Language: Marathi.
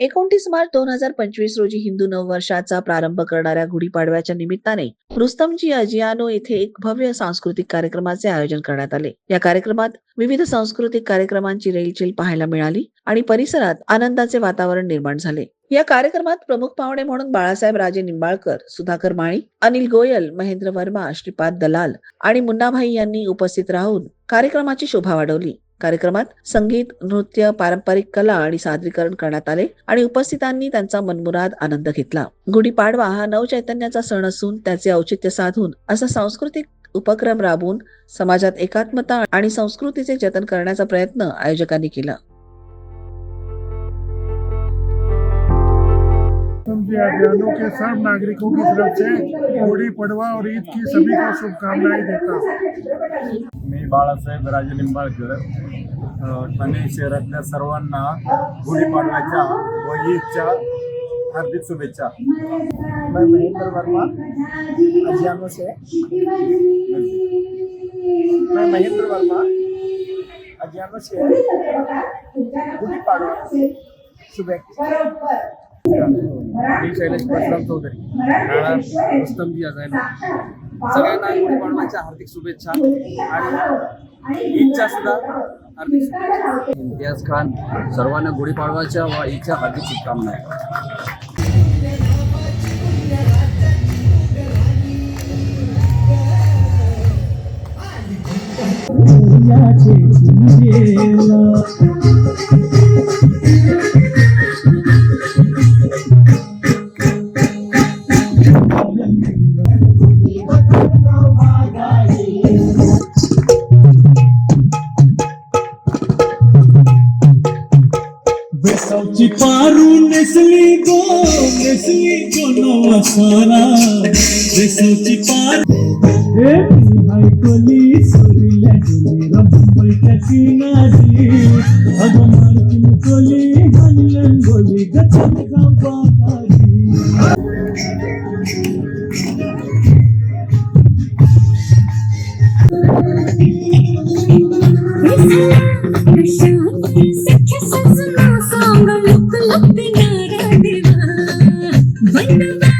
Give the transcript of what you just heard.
एकोणतीस मार्च दोन हजार पंचवीस रोजी हिंदू नववर्षाचा प्रारंभ करणाऱ्या गुढीपाडव्याच्या निमित्ताने रुस्तमजी अजियानो येथे एक भव्य सांस्कृतिक कार्यक्रमाचे आयोजन करण्यात आले. या कार्यक्रमात विविध सांस्कृतिक कार्यक्रमांची रेलचेल पाहायला मिळाली आणि परिसरात आनंदाचे वातावरण निर्माण झाले. या कार्यक्रमात प्रमुख पाहुणे म्हणून बाळासाहेब राजे निंबाळकर सुधाकर माळी अनिल गोयल महेंद्र वर्मा श्रीपाद दलाल आणि मुन्नाभाई यांनी उपस्थित राहून कार्यक्रमाची शोभा वाढवली. कार्यक्रमात संगीत नृत्य पारंपरिक कला आणि सादरीकरण करण्यात आले आणि उपस्थितांनी त्यांचा मनमुराद आनंद घेतला. गुढीपाडवा हा नवचैतन्याचा सण असून त्याचे औचित्य साधून असा सांस्कृतिक उपक्रम राबवून समाजात एकात्मता आणि संस्कृतीचे जतन करण्याचा प्रयत्न आयोजकांनी केला. अभियानों के सब नागरिकों की तरफ से गुड़ी पड़वा और ईद की सभी को शुभकामनाएं देता हूँ। मी बाळासाहेब राजे निंबाळकर ठाणे शहरातल्या सर्वांना गुढीपाडव्याच्या व ईदच्या हार्दिक शुभेच्छा. मैं महेंद्र वर्मा अजियानो से। मैं महेंद्र वर्मा अजियानो से। गुड़ी पाड़वा। शुभेच्छा। मी शैलेश परशुराम चौधरी. राणा रुस्तमजी अजायनो सगळ्यांना गुढीपाडव्याच्या हार्दिक शुभेच्छा. आणि ईदच्या सुद्धा हार्दिक शुभेच्छा. इम्तियाज खान सर्वांना गुढीपाडवाच्या व ईदच्या हार्दिक शुभकामना. बेसावची पारू नेसली गो नेसली गो नवा सारा बेसावची पार ए ऐकली कोली सोरीला गेली रंबईच्या किनारी अगो मारती कोली हनलन बोली गचन गावाकारी Thank you. லுக்கு லுக்கு நாடாடுவா வண்ணமா